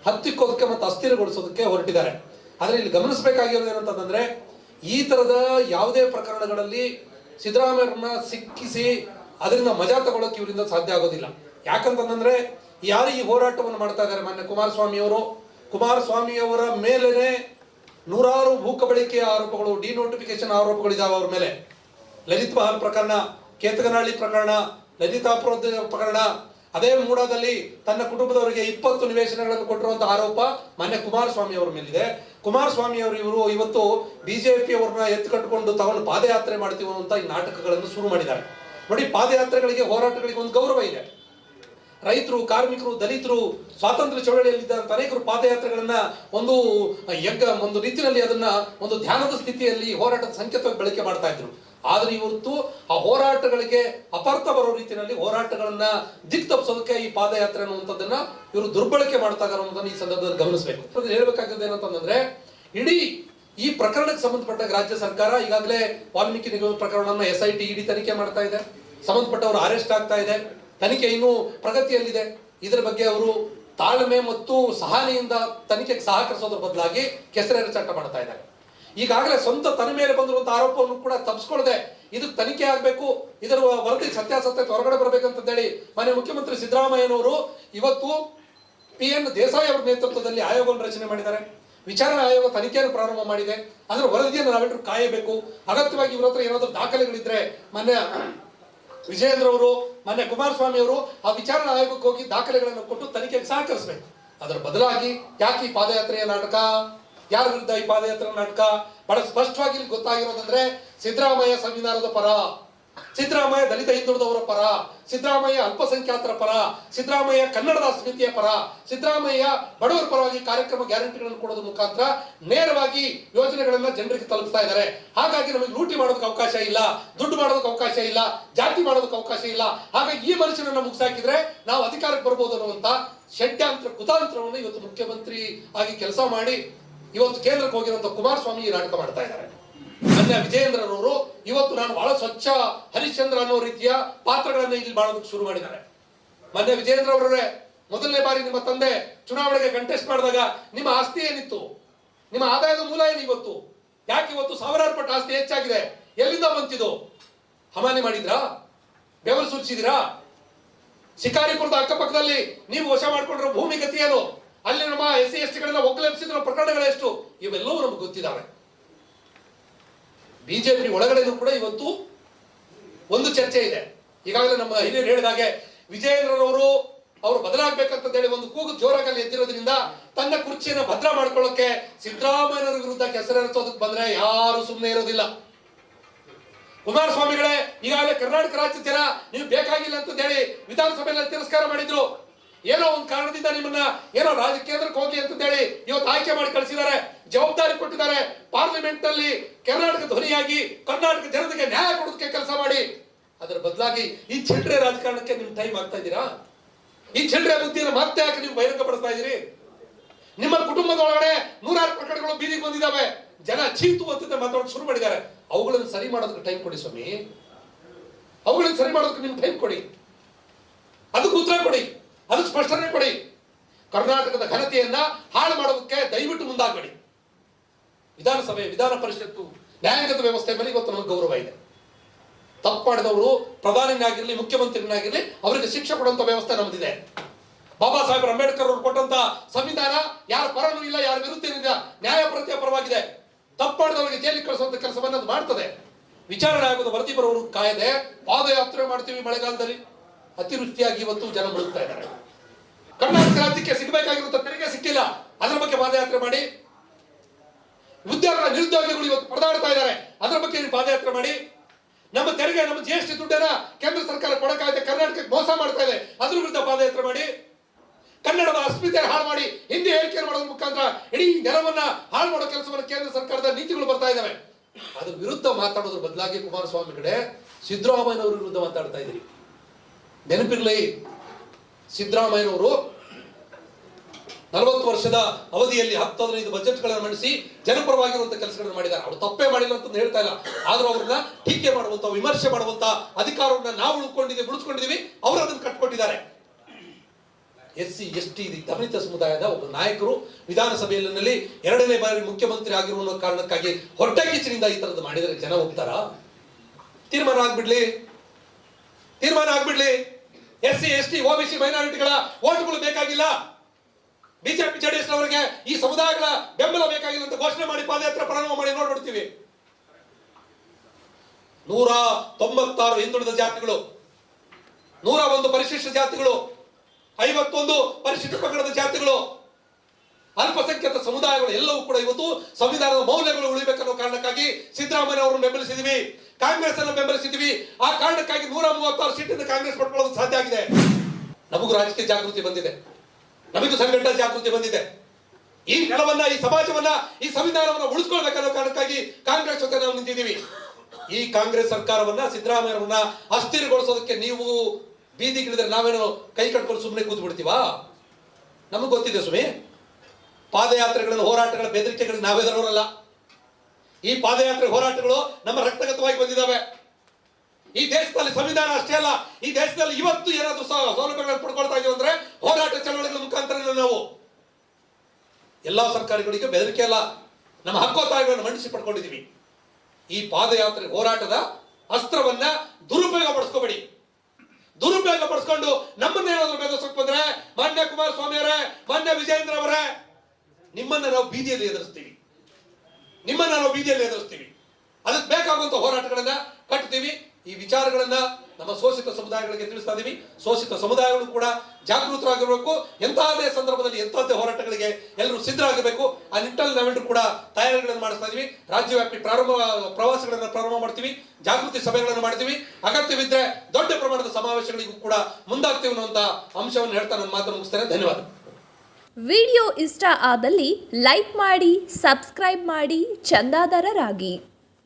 ಹತ್ತಿಕ್ಕೋದಕ್ಕೆ ಮತ್ತು ಅಸ್ಥಿರಗೊಳಿಸೋದಕ್ಕೆ ಹೊರಟಿದ್ದಾರೆ. ಆದರೆ ಇಲ್ಲಿ ಗಮನಿಸಬೇಕಾಗಿರೋದು ಏನಂತಂದ್ರೆ, ಈ ತರದ ಯಾವುದೇ ಪ್ರಕರಣಗಳಲ್ಲಿ ಸಿದ್ದರಾಮಯ್ಯರನ್ನ ಸಿಕ್ಕಿಸಿ ಅದರಿಂದ ಮಜಾ ತಗೊಳ್ಳೋಕೆ ಇವರಿಂದ ಸಾಧ್ಯ ಆಗೋದಿಲ್ಲ. ಯಾಕಂತಂದ್ರೆ, ಯಾರು ಈ ಹೋರಾಟವನ್ನು ಮಾಡ್ತಾ ಇದ್ದಾರೆ ಮಾನ್ಯ ಕುಮಾರಸ್ವಾಮಿ ಅವರು ಕುಮಾರಸ್ವಾಮಿ ಅವರ ಮೇಲೇನೆ ನೂರಾರು ಭೂ ಕಬಳಿಕೆಯ ಆರೋಪಗಳು ಡಿನೋಟಿಫಿಕೇಶನ್ ಆರೋಪಗಳಿದಾವೆ ಅವರ ಮೇಲೆ. ಲಲಿತ್ ಮಹಲ್ ಪ್ರಕರಣ ಕೇತಗನಹಳ್ಳಿ ಪ್ರಕರಣ, ಲಲಿತಾ ಪ್ರಕರಣ. ಅದೇ ಮೂಡಾದಲ್ಲಿ ತನ್ನ ಕುಟುಂಬದವರಿಗೆ ಇಪ್ಪತ್ತು ನಿವೇಶನಗಳನ್ನು ಕೊಟ್ಟಿರುವಂತಹ ಆರೋಪ ಮಾನ್ಯ ಕುಮಾರಸ್ವಾಮಿ ಅವರ ಮೇಲಿದೆ. ಕುಮಾರಸ್ವಾಮಿ ಅವರು ಇವರು ಇವತ್ತು ಬಿಜೆಪಿ ಅವ್ರನ್ನ ಎತ್ತು ಕಟ್ಟಿಕೊಂಡು ತಗೊಂಡು ಪಾದಯಾತ್ರೆ ಮಾಡ್ತೀವಿ ಅಂತ ಈ ನಾಟಕಗಳನ್ನು ಶುರು ಮಾಡಿದ್ದಾರೆ. ನೋಡಿ, ಪಾದಯಾತ್ರೆಗಳಿಗೆ, ಹೋರಾಟಗಳಿಗೆ ಒಂದು ಗೌರವ ಇದೆ. ರೈತರು, ಕಾರ್ಮಿಕರು, ದಲಿತರು ಸ್ವಾತಂತ್ರ್ಯ ಚಳವಳಿಯಲ್ಲಿದ್ದಂಥ ಅನೇಕರು ಪಾದಯಾತ್ರೆಗಳನ್ನ ಒಂದು ಯಜ್ಞ, ಒಂದು ರೀತಿಯಲ್ಲಿ ಅದನ್ನ ಒಂದು ಧ್ಯಾನದ ಸ್ಥಿತಿಯಲ್ಲಿ ಹೋರಾಟದ ಸಂಕೇತವಾಗಿ ಬಳಕೆ ಮಾಡ್ತಾ ಇದ್ರು. ಆದ್ರೆ ಇವತ್ತು ಆ ಹೋರಾಟಗಳಿಗೆ ಅಪಾರ್ಥ ಬರೋ ರೀತಿಯಲ್ಲಿ ಹೋರಾಟಗಳನ್ನ ದಿಕ್ ತಪ್ಪಿಸೋದಕ್ಕೆ ಈ ಪಾದಯಾತ್ರೆ ಅನ್ನುವಂಥದ್ದನ್ನ ಇವರು ದುರ್ಬಳಕೆ ಮಾಡ್ತಾ ಅನ್ನೋದನ್ನ ಈ ಸಂದರ್ಭದಲ್ಲಿ ಗಮನಿಸಬೇಕು. ಹೇಳ್ಬೇಕಾಗಿದ್ದು ಏನಂತಂದ್ರೆ ಇಡೀ ಈ ಪ್ರಕರಣಕ್ಕೆ ಸಂಬಂಧಪಟ್ಟ ರಾಜ್ಯ ಸರ್ಕಾರ ಈಗಾಗಲೇ ವಾಲ್ಮೀಕಿ ನಿಗಮ ಪ್ರಕರಣವನ್ನು ಎಸ್ ಐ ಟಿ ಇಡಿ ತನಿಖೆ ಮಾಡ್ತಾ ಇದೆ. ಸಂಬಂಧಪಟ್ಟವರು ಅರೆಸ್ಟ್ ಆಗ್ತಾ ಇದೆ. ತನಿಖೆ ಇನ್ನೂ ಪ್ರಗತಿಯಲ್ಲಿದೆ. ಇದರ ಬಗ್ಗೆ ಅವರು ತಾಳ್ಮೆ ಮತ್ತು ಸಹನೆಯಿಂದ ತನಿಖೆಗೆ ಸಹಕರಿಸೋದ್ರ ಬದಲಾಗಿ ಕೆಸರೇರ ಚಟ್ಟ ಮಾಡ್ತಾ ಇದ್ದಾರೆ. ಈಗಾಗಲೇ ಸ್ವಂತ ತನ್ನ ಮೇಲೆ ಬಂದಿರುವಂತಹ ಆರೋಪವನ್ನು ಕೂಡ ತಪ್ಪಿಸ್ಕೊಳ್ಳದೆ ಇದಕ್ಕೆ ತನಿಖೆ ಆಗಬೇಕು, ಇದರ ವರದಿ ಸತ್ಯಾಸತ್ಯತೆ ಹೊರಗಡೆ ಬರಬೇಕಂತ ಹೇಳಿ ಮಾನ್ಯ ಮುಖ್ಯಮಂತ್ರಿ ಸಿದ್ದರಾಮಯ್ಯನವರು ಇವತ್ತು ಪಿ ಎನ್ ದೇಸಾಯಿ ಅವರ ನೇತೃತ್ವದಲ್ಲಿ ಆಯೋಗವನ್ನು ರಚನೆ ಮಾಡಿದ್ದಾರೆ. ವಿಚಾರಣಾ ಆಯೋಗ ತನಿಖೆಯನ್ನು ಪ್ರಾರಂಭ ಮಾಡಿದೆ. ಅದರ ವರದಿಯನ್ನು ನಾವೆಲ್ಲರೂ ಕಾಯಬೇಕು. ಅಗತ್ಯವಾಗಿ ಇವರ ಹತ್ರ ಏನಾದರೂ ದಾಖಲೆಗಳಿದ್ರೆ ಮಾನ್ಯ ವಿಜಯೇಂದ್ರ ಅವರು, ಮಾನ್ಯ ಕುಮಾರಸ್ವಾಮಿ ಅವರು ಆ ವಿಚಾರಣಾ ಆಯೋಗಕ್ಕೆ ಹೋಗಿ ದಾಖಲೆಗಳನ್ನು ಕೊಟ್ಟು ತನಿಖೆಗೆ ಸಹಕರಿಸಬೇಕು. ಅದರ ಬದಲಾಗಿ ಯಾಕೆ ಈ ಪಾದಯಾತ್ರೆಯ ನಾಟಕ? ಯಾರ ವಿರುದ್ಧ ಈ ಪಾದಯಾತ್ರೆ ನಾಟಕ? ಬಹಳ ಸ್ಪಷ್ಟವಾಗಿ ಇಲ್ಲಿ ಗೊತ್ತಾಗಿರೋದಂದ್ರೆ ಸಿದ್ದರಾಮಯ್ಯ ಸಂವಿಧಾನದ ಪರ. ಸಿದ್ದರಾಮಯ್ಯ ದಲಿತ ಹಿಂದುಳಿದವರ ಪರ, ಸಿದ್ದರಾಮಯ್ಯ ಅಲ್ಪಸಂಖ್ಯಾತರ ಪರ, ಸಿದ್ದರಾಮಯ್ಯ ಕನ್ನಡದ ಅಸ್ಮಿತೆಯ ಪರ, ಸಿದ್ದರಾಮಯ್ಯ ಬಡವರ ಪರವಾಗಿ ಕಾರ್ಯಕ್ರಮ ಗ್ಯಾರಂಟಿಗಳನ್ನು ಕೊಡೋದ್ರ ಮುಖಾಂತರ ನೇರವಾಗಿ ಯೋಜನೆಗಳನ್ನ ಜನರಿಗೆ ತಲುಪಿಸ್ತಾ ಇದ್ದಾರೆ. ಹಾಗಾಗಿ ನಮಗೆ ಲೂಟಿ ಮಾಡೋದಕ್ಕೆ ಅವಕಾಶ ಇಲ್ಲ, ದುಡ್ಡು ಮಾಡೋದಕ್ಕೆ ಅವಕಾಶ ಇಲ್ಲ, ಜಾತಿ ಮಾಡೋದಕ್ಕೆ ಅವಕಾಶ ಇಲ್ಲ. ಹಾಗಾಗಿ ಈ ಮನುಷ್ಯನನ್ನ ಮುಗಿಸಾಕಿದ್ರೆ ನಾವು ಅಧಿಕಾರಕ್ಕೆ ಬರ್ಬೋದು ಅನ್ನುವಂತ ಷಡ್ಯಂತ್ರ, ಕುತಾಂತ್ರವನ್ನು ಇವತ್ತು ಮುಖ್ಯಮಂತ್ರಿ ಆಗಿ ಕೆಲಸ ಮಾಡಿ ಇವತ್ತು ಕೇಂದ್ರಕ್ಕೆ ಹೋಗಿರುವಂತ ಕುಮಾರಸ್ವಾಮಿ ಈ ನಾಟಕ ಮಾಡ್ತಾ ಇದ್ದಾರೆ. ಮಾನ್ಯ ವಿಜಯೇಂದ್ರನವರು ಇವತ್ತು ನಾನು ಬಹಳ ಸ್ವಚ್ಛ ಹರಿಶ್ಚಂದ್ರ ಅನ್ನೋ ರೀತಿಯ ಪಾತ್ರಗಳನ್ನು ಇಲ್ಲಿ ಮಾಡೋದಕ್ಕೆ ಶುರು ಮಾಡಿದ್ದಾರೆ. ಮೊನ್ನೆ ವಿಜಯೇಂದ್ರ ಅವರೇ ಮೊದಲನೇ ಬಾರಿ ನಿಮ್ಮ ತಂದೆ ಚುನಾವಣೆಗೆ ಕಂಟೆಸ್ಟ್ ಮಾಡಿದಾಗ ನಿಮ್ಮ ಆಸ್ತಿ ಏನಿತ್ತು? ನಿಮ್ಮ ಆದಾಯದ ಮೂಲ ಏನು ಇವತ್ತು ಯಾಕೆ ಇವತ್ತು ಸಾವಿರಾರು ಪಟ್ಟು ಆಸ್ತಿ ಹೆಚ್ಚಾಗಿದೆ? ಎಲ್ಲಿಂದ ಬಂತಿದ್ದು ಹಮಾನಿ ಮಾಡಿದ್ರಾ? ಬೆವರು ಸೂಚಿಸಿದಿರಾ ಶಿಕಾರಿಪುರದ ಅಕ್ಕಪಕ್ಕದಲ್ಲಿ ನೀವು ವಶ ಮಾಡಿಕೊಂಡಿರೋ ಭೂಮಿ ಗತಿ ಏನು? ಅಲ್ಲಿ ನಮ್ಮ ಎಸ್ ಸಿ ಎಸ್ ಟಿಗಳನ್ನ ಒಕ್ಕಲೆಬ್ಸಿದ್ರ ಪ್ರಕರಣಗಳೆಷ್ಟು ಇವೆಲ್ಲವೂ ನಮ್ಗೆ ಗೊತ್ತಿದ್ದಾವೆ. ಬಿಜೆಪಿ ಒಳಗಡೆನೂ ಕೂಡ ಇವತ್ತು ಒಂದು ಚರ್ಚೆ ಇದೆ. ಈಗಾಗಲೇ ನಮ್ಮ ಹಿರಿಯರು ಹೇಳಿದ ಹಾಗೆ ವಿಜಯೇಂದ್ರನವರು ಅವರು ಬದಲಾಗಬೇಕಂತ ಹೇಳಿ ಒಂದು ಕೂಗು ಜೋರಾಗಲ್ಲಿ ಎದ್ದಿರೋದ್ರಿಂದ ತನ್ನ ಕುರ್ಚಿಯನ್ನು ಭದ್ರ ಮಾಡ್ಕೊಳ್ಳೋಕೆ ಸಿದ್ದರಾಮಯ್ಯನವರ ವಿರುದ್ಧ ಕೆಸರೆರಚೋದಕ್ಕೆ ಬಂದ್ರೆ ಯಾರು ಸುಮ್ಮನೆ ಇರೋದಿಲ್ಲ. ಕುಮಾರಸ್ವಾಮಿಗಳೇ, ಈಗಾಗಲೇ ಕರ್ನಾಟಕ ರಾಜ್ಯ ನೀವು ಬೇಕಾಗಿಲ್ಲ ಅಂತ ಹೇಳಿ ವಿಧಾನಸಭೆಯಲ್ಲಿ ತಿರಸ್ಕಾರ ಮಾಡಿದ್ರು. ಏನೋ ಒಂದು ಕಾರಣದಿಂದ ನಿಮ್ಮನ್ನ ಏನೋ ರಾಜಕೇಂದ್ರಕ್ಕೆ ಹೋಗಿ ಅಂತ ಹೇಳಿ ಇವತ್ತು ಆಯ್ಕೆ ಮಾಡಿ ಕಳಿಸಿದ್ದಾರೆ, ಜವಾಬ್ದಾರಿ ಕೊಟ್ಟಿದ್ದಾರೆ. ಪಾರ್ಲಿಮೆಂಟ್ನಲ್ಲಿ ಕರ್ನಾಟಕ ಧ್ವನಿಯಾಗಿ ಕರ್ನಾಟಕ ಜನತೆಗೆ ನ್ಯಾಯ ಕೊಡೋದಕ್ಕೆ ಕೆಲಸ ಮಾಡಿ. ಅದರ ಬದಲಾಗಿ ಈ ಚಿಲ್ಡ್ರೆ ರಾಜಕಾರಣಕ್ಕೆ ನಿಮ್ ಟೈಮ್ ಆಗ್ತಾ ಇದ್ದೀರಾ? ಈ ಚಿಲ್ಡ್ರೆ ಬುದ್ಧಿಯನ್ನು ಮತ್ತೆ ಯಾಕೆ ನೀವು ಬಹಿರಂಗಪಡಿಸ್ತಾ ಇದೀರಿ ನಿಮ್ಮ ಕುಟುಂಬದ ಒಳಗಡೆ ನೂರಾರು ಪ್ರಕರಣಗಳು ಬೀದಿಗೆ ಬಂದಿದ್ದಾವೆ. ಜನ ಚೀತು ಅಂತ ಮಾತಾಡೋಕೆ ಶುರು ಮಾಡಿದ್ದಾರೆ. ಅವುಗಳನ್ನು ಸರಿ ಮಾಡೋದಕ್ಕೆ ಟೈಮ್ ಕೊಡಿ ಸ್ವಾಮಿ. ಅವುಗಳನ್ನು ಸರಿ ಮಾಡೋದಕ್ಕೆ ನಿಮ್ಗೆ ಟೈಮ್ ಕೊಡಿ. ಅದಕ್ಕೆ ಉತ್ತರ ಕೊಡಿ. ಅದಕ್ಕೆ ಸ್ಪಷ್ಟನೆ ಕೊಡಿ. ಕರ್ನಾಟಕದ ಘನತೆಯನ್ನ ಹಾಳು ಮಾಡೋದಕ್ಕೆ ದಯವಿಟ್ಟು ಮುಂದಾಗಬೇಡಿ. ವಿಧಾನಸಭೆ, ವಿಧಾನ ಪರಿಷತ್ತು, ನ್ಯಾಯಾಂಗದ ವ್ಯವಸ್ಥೆ ಮೇಲೆ ಇವತ್ತು ನಮಗೆ ಗೌರವ ಇದೆ. ತಪ್ಪು ಮಾಡಿದವರು ಪ್ರಧಾನಿನಾಗಿರ್ಲಿ ಮುಖ್ಯಮಂತ್ರಿನಾಗಿರ್ಲಿ ಅವರಿಗೆ ಶಿಕ್ಷೆ ಕೊಡುವಂತ ವ್ಯವಸ್ಥೆ ನಮ್ದಿದೆ. ಬಾಬಾ ಸಾಹೇಬ್ ಅಂಬೇಡ್ಕರ್ ಅವರು ಕೊಟ್ಟಂತ ಸಂವಿಧಾನ ಯಾರ ಪರನೂ ಇಲ್ಲ, ಯಾರ ವಿರುದ್ಧ ಇಲ್ಲ ನ್ಯಾಯ ಪ್ರತ್ಯಯ ಪರವಾಗಿದೆ. ತಪ್ಪು ಮಾಡಿದವರಿಗೆ ಜೈಲಿಗೆ ಕಳಿಸುವಂತ ಕೆಲಸವನ್ನು ಅದು ಮಾಡ್ತದೆ. ವಿಚಾರಣೆ ಆಗೋದು ವರದಿ ಬರೋರು ಕಾಯದೆ ಪಾದಯಾತ್ರೆ ಮಾಡ್ತೀವಿ ಮಳೆಗಾಲದಲ್ಲಿ. ಅತಿವೃಷ್ಟಿಯಾಗಿ ಇವತ್ತು ಜನ ಮುಳುಗ್ತಾ ಇದ್ದಾರೆ. ಕರ್ನಾಟಕ ರಾಜ್ಯಕ್ಕೆ ಸಿಗಬೇಕಾಗಿರುವಂತ ತೆರಿಗೆ ಸಿಕ್ಕಿಲ್ಲ. ಅದರ ಬಗ್ಗೆ ಪಾದಯಾತ್ರೆ ಮಾಡಿ. ಉದ್ಯೋಗ ನಿರುದ್ಯೋಗಿಗಳು ಇವತ್ತು ಪರದಾಡ್ತಾ ಇದ್ದಾರೆ. ಅದರ ಬಗ್ಗೆ ನೀವು ಪಾದಯಾತ್ರೆ ಮಾಡಿ. ನಮ್ಮ ತೆರಿಗೆ, ನಮ್ಮ ಜಿ ಎಸ್ ಟಿ ದುಡ್ಡನ್ನ ಕೇಂದ್ರ ಸರ್ಕಾರ ಕೊಡಕ್ಕಾಗದೆ ಕರ್ನಾಟಕಕ್ಕೆ ಮೋಸ ಮಾಡ್ತಾ ಇದೆ. ಅದ್ರ ವಿರುದ್ಧ ಪಾದಯಾತ್ರೆ ಮಾಡಿ. ಕನ್ನಡದ ಅಸ್ಮಿತೆ ಹಾಳು ಮಾಡಿ. ಹಿಂದಿ ಹೇಳಿಕೆ ಮಾಡೋದ್ರ ಮುಖಾಂತರ ಇಡೀ ನೆಲವನ್ನ ಹಾಳು ಮಾಡೋ ಕೆಲಸವನ್ನು ಕೇಂದ್ರ ಸರ್ಕಾರದ ನೀತಿಗಳು ಬರ್ತಾ ಇದಾವೆ ಅದ್ರ ವಿರುದ್ಧ ಮಾತಾಡೋದ್ರ ಬದಲಾಗಿ ಕುಮಾರಸ್ವಾಮಿ ಕಡೆ ಸಿದ್ದರಾಮಯ್ಯನವರ ವಿರುದ್ಧ ಮಾತಾಡ್ತಾ ಇದ್ರಿ ನೆನಪಿರ್ಲಿ, ಸಿದ್ದರಾಮಯ್ಯನವರು ನಲವತ್ತು ವರ್ಷದ ಅವಧಿಯಲ್ಲಿ ಹತ್ತು ಹದಿನೈದು ಬಜೆಟ್ಗಳನ್ನು ಮಂಡಿಸಿ ಜನಪರವಾಗಿರುವಂತಹ ಕೆಲಸಗಳನ್ನು ಮಾಡಿದ್ದಾರೆ. ಅವರು ತಪ್ಪೇ ಮಾಡಿಲ್ಲ ಅಂತ ಹೇಳ್ತಾ ಇಲ್ಲ. ಆದ್ರೂ ಅವ್ರನ್ನ ಟೀಕೆ ಮಾಡುವಂತ, ವಿಮರ್ಶೆ ಮಾಡುವಂತ ಅಧಿಕಾರವನ್ನ ನಾವು ಉಳ್ಕೊಂಡಿದ್ದೀವಿ, ಉಳಿಸ್ಕೊಂಡಿದ್ದೀವಿ. ಅವರು ಅದನ್ನು ಕಟ್ಕೊಂಡಿದ್ದಾರೆ ಎಸ್ ಸಿ, ಎಸ್ ಟಿ ದಲಿತ ಸಮುದಾಯದ ಒಬ್ಬ ನಾಯಕರು ವಿಧಾನಸಭೆಯಲ್ಲಿ ಎರಡನೇ ಬಾರಿ ಮುಖ್ಯಮಂತ್ರಿ ಆಗಿರುವ ಕಾರಣಕ್ಕಾಗಿ ಹೊಟ್ಟೆ ಕಿಚ್ಚಿನಿಂದ ಈ ತರದ್ದು ಮಾಡಿದರೆ ಜನ ಹೋಗ್ತಾರ ತೀರ್ಮಾನ ಆಗ್ಬಿಡ್ಲಿ. ತೀರ್ಮಾನ ಆಗ್ಬಿಡ್ಲಿ. S C S T OBC ಮೈನಾರಿಟಿಗಳ ಓಟ್ಗಳು ಬೇಕಾಗಿಲ್ಲ. ಬಿಜೆಪಿ, ಜೆಡಿಎಸ್ ಅವರಿಗೆ ಈ ಸಮುದಾಯಗಳ ಬೆಂಬಲ ಬೇಕಾಗಿಲ್ಲ ಅಂತ ಘೋಷಣೆ ಮಾಡಿ ಪಾದಯಾತ್ರೆ ಪ್ರಾರಂಭ ಮಾಡಿ ನೋಡ್ಬಿಡ್ತೀವಿ. ನೂರ ತೊಂಬತ್ತಾರು ಹಿಂದುಳಿದ ಜಾತಿಗಳು, ನೂರ ಒಂದು ಪರಿಶಿಷ್ಟ ಜಾತಿಗಳು, ಐವತ್ತೊಂದು ಪರಿಶಿಷ್ಟ ಪಂಗಡದ ಜಾತಿಗಳು, ಅಲ್ಪಸಂಖ್ಯಾತ ಸಮುದಾಯಗಳು ಎಲ್ಲವೂ ಕೂಡ ಇವತ್ತು ಸಂವಿಧಾನದ ಮೌಲ್ಯಗಳು ಉಳಿಬೇಕನ್ನೋ ಕಾರಣಕ್ಕಾಗಿ ಸಿದ್ದರಾಮಯ್ಯ ಅವರನ್ನು ಬೆಂಬಲಿಸಿದ್ವಿ. ಕಾಂಗ್ರೆಸ್ ಅನ್ನು ಬೆಂಬಲಿಸಿದ್ವಿ ಆ ಕಾರಣಕ್ಕಾಗಿ ನೂರ ಮೂವತ್ತಾರು ಸೀಟಿಂದ ಕಾಂಗ್ರೆಸ್ ಪಡ್ಕೊಳ್ಳೋದು ಸಾಧ್ಯ ಆಗಿದೆ. ನಮಗೂ ರಾಜಕೀಯ ಜಾಗೃತಿ ಬಂದಿದೆ. ನಮಗೂ ಸಂಘಟನಾ ಜಾಗೃತಿ ಬಂದಿದೆ. ಈ ನೆಲವನ್ನ, ಈ ಸಮಾಜವನ್ನ, ಈ ಸಂವಿಧಾನವನ್ನ ಉಳಿಸ್ಕೊಳ್ಬೇಕನ್ನೋ ಕಾರಣಕ್ಕಾಗಿ ಕಾಂಗ್ರೆಸ್ ಜೊತೆ ನಾವು ನಿಂತಿದ್ದೀವಿ. ಈ ಕಾಂಗ್ರೆಸ್ ಸರ್ಕಾರವನ್ನ, ಸಿದ್ದರಾಮಯ್ಯವನ್ನ ಅಸ್ಥಿರಗೊಳಿಸೋದಕ್ಕೆ ನೀವು ಬೀದಿಗಿಳಿದ್ರೆ ನಾವೇನು ಕೈ ಕಟ್ಕೊಂಡು ಸುಮ್ಮನೆ ಕೂತ್ ಬಿಡ್ತೀವಾ ನಮಗೆ ಗೊತ್ತಿದೆ ಸುಮಿ. ಪಾದಯಾತ್ರೆಗಳನ್ನು ಹೋರಾಟಗಳ ಬೆದರಿಕೆಗಳಿಗೆ ನಾವೆದರೋರಲ್ಲ ಈ ಪಾದಯಾತ್ರೆ ಹೋರಾಟಗಳು ನಮ್ಮ ರಕ್ತಗತವಾಗಿ ಬಂದಿದ್ದಾವೆ. ಈ ದೇಶದಲ್ಲಿ ಸಂವಿಧಾನ ಅಷ್ಟೇ ಅಲ್ಲ, ಈ ದೇಶದಲ್ಲಿ ಇವತ್ತು ಏನಾದರೂ ಸೌಲಭ್ಯಗಳನ್ನು ಪಡ್ಕೊಳ್ತಾ ಇದೀವಿ ಅಂದ್ರೆ ಹೋರಾಟ ಚಳವಳಿಗಳ ಮುಖಾಂತರ ನಾವು. ಎಲ್ಲಾ ಸರ್ಕಾರಗಳಿಗೆ ಬೆದರಿಕೆ ಅಲ್ಲ, ನಮ್ಮ ಹಕ್ಕೋತ್ತಾಯಗಳನ್ನು ಮಂಡಿಸಿ ಪಡ್ಕೊಂಡಿದ್ದೀವಿ. ಈ ಪಾದಯಾತ್ರೆ ಹೋರಾಟದ ಅಸ್ತ್ರವನ್ನ ದುರುಪಯೋಗ ಪಡಿಸ್ಕೋಬೇಡಿ. ದುರುಪಯೋಗ ಪಡಿಸ್ಕೊಂಡು ನಮ್ಮನ್ನೇನಾದ್ರೂ ಬೆದರ್ಸಕ್ ಬಂದ್ರೆ ಮಾನ್ಯ ಕುಮಾರಸ್ವಾಮಿ ಅವರೇ ಮಾನ್ಯ ವಿಜಯೇಂದ್ರ ಅವರೇ, ನಿಮ್ಮನ್ನ ನಾವು ಬೀದಿಯಲ್ಲಿ ಎದುರಿಸ್ತೀವಿ. ನಿಮ್ಮನ್ನ ನಾವು ಬೀದಿಯಲ್ಲಿ ಎದುರಿಸ್ತೀವಿ. ಅದಕ್ಕೆ ಬೇಕಾಗುವಂತ ಹೋರಾಟಗಳನ್ನ ಕಟ್ತೀವಿ. ಈ ವಿಚಾರಗಳನ್ನ ನಮ್ಮ ಶೋಷಿತ ಸಮುದಾಯಗಳಿಗೆ ತಿಳಿಸ್ತಾ ಇದೀವಿ. ಶೋಷಿತ ಸಮುದಾಯಗಳು ಕೂಡ ಜಾಗೃತರಾಗಿರಬೇಕು ಎಂತಹದೇ ಸಂದರ್ಭದಲ್ಲಿ ಎಂತಹದ್ದೇ ಹೋರಾಟಗಳಿಗೆ ಎಲ್ಲರೂ ಸಿದ್ಧರಾಗಬೇಕು ಆ ನಿಟ್ಟಲ್ಲಿ ನಾವೆಲ್ಲರೂ ಕೂಡ ತಯಾರಿಗಳನ್ನು ಮಾಡಿಸ್ತಾ ಇದೀವಿ. ರಾಜ್ಯವ್ಯಾಪಿ ಪ್ರಾರಂಭ, ಪ್ರವಾಸಗಳನ್ನ ಪ್ರಾರಂಭ ಮಾಡ್ತೀವಿ. ಜಾಗೃತಿ ಸಭೆಗಳನ್ನು ಮಾಡ್ತೀವಿ. ಅಗತ್ಯವಿದ್ರೆ ದೊಡ್ಡ ಪ್ರಮಾಣದ ಸಮಾವೇಶಗಳಿಗೂ ಕೂಡ ಮುಂದಾಗ್ತೀವಿ ಅನ್ನುವಂತ ಅಂಶವನ್ನು ಹೇಳ್ತಾ ನನ್ನ ಮಾತು ಮುಗಿಸ್ತೇನೆ. ಧನ್ಯವಾದ ವಿಡಿಯೋ ಇಷ್ಟ ಆದಲ್ಲಿ ಲೈಕ್ ಮಾಡಿ ಸಬ್ಸ್ಕ್ರೈಬ್ ಮಾಡಿ ಚಂದಾದಾರರಾಗಿ.